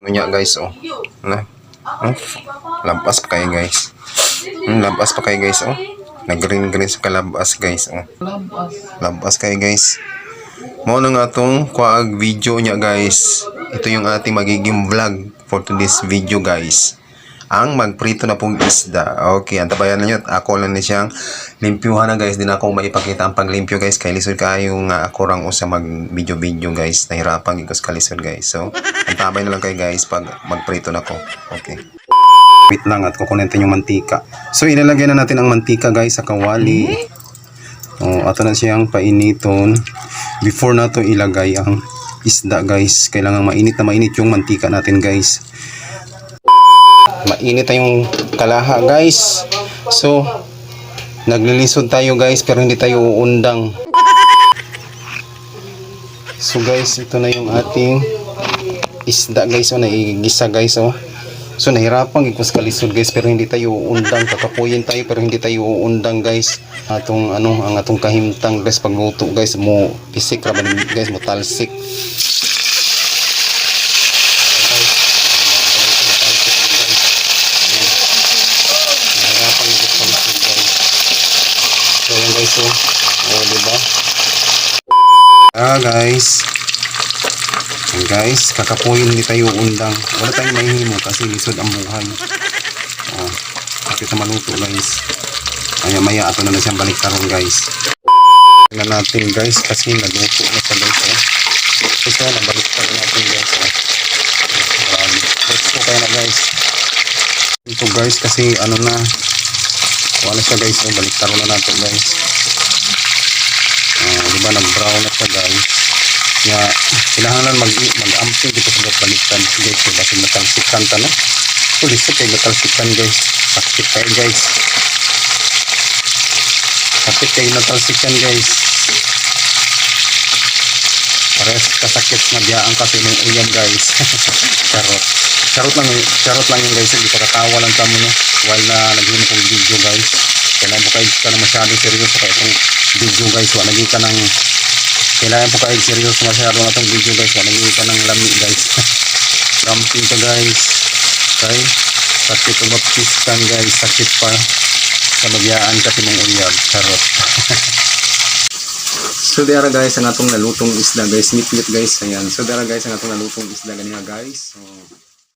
Niya guys, oh. Ano? Oh, lampas pa kayo guys. Hmm, lampas pa kayo guys, oh. Nag-green-green sa kalabas guys, oh. Labas. Lampas kayo guys. Mo na nga tong kuag video niya guys. Ito yung ating magiging vlog for today's video guys. Ang magprito na pong isda. Okay, antabayan ninyo. Ako lang ni siyang limpyuhan na guys. Di na ako maipakita ang paglimpyo guys. Kay lisod kayo nga ako rang usa mag video video guys. Nahirapan gid ko sa kalisod guys. So, antabay na lang kayo guys pag magprito na ko. Okay. Wait lang at kukunin yung mantika. So, ilalagay na natin ang mantika guys sa kawali. Oh, ato na siyang painiton. Before na to ilagay ang isda guys. Kailangan mainit na mainit yung mantika natin guys. Mainit na yung kalaha guys. So, naglilisod tayo guys pero hindi tayo uundang. So guys, ito na yung ating isda guys. O, naigisa guys. Oh. So nahirapan gid ko sa kalisod guys pero hindi tayo uundang kakapuyin tayo pero hindi tayo uundang guys atong ano ang atong kahimtang guys pagluto guys mo pisik ra ba ni- guys mo talsik Nahirapan gid ko sa kalisod guys Guys oh, oh di ba? Ah guys Yan guys, kakapuyin hindi tayo undang. Wala tayong mahihimo kasi lisod ang buhay. Oh, kasi sa maluto guys. Kaya maya ato na na siyang balik karon guys. Tingnan natin guys kasi naluto na siya guys. Oh. Ito na balik natin guys. Oh. Marami. Let's go kaya na guys. Ito guys kasi ano na. Wala siya guys. Oh, balik karon na natin guys. Oh, di ba nag-brown na siya guys. Kaya kailangan mag mag-amping dito sa balikan. Guys kaya kasi matalsikan ta no? So lisod kay matalsikan guys. Sakit kayo guys. Sakit kay matalsikan guys. Pares kasakit na biyaan kasi ng uyan guys. Charot. Charot lang charot lang yung guys. Hindi pa katawa lang kamo no? While na naghimo kong video guys kayo ka na masyadong seryoso kaya itong video guys. Wala naging ka ng kailangan po kayo seryoso masyado na itong video guys. Wala naging ka ng lami guys. Dumping ka guys. Okay? Sakit umaptiskan guys. Sakit pa sa magyaan kasi mong uyab charot. So dara guys ang atong nalutong isda guys. Meat guys. Ayan. So dara guys ang atong nalutong isda ganina guys. So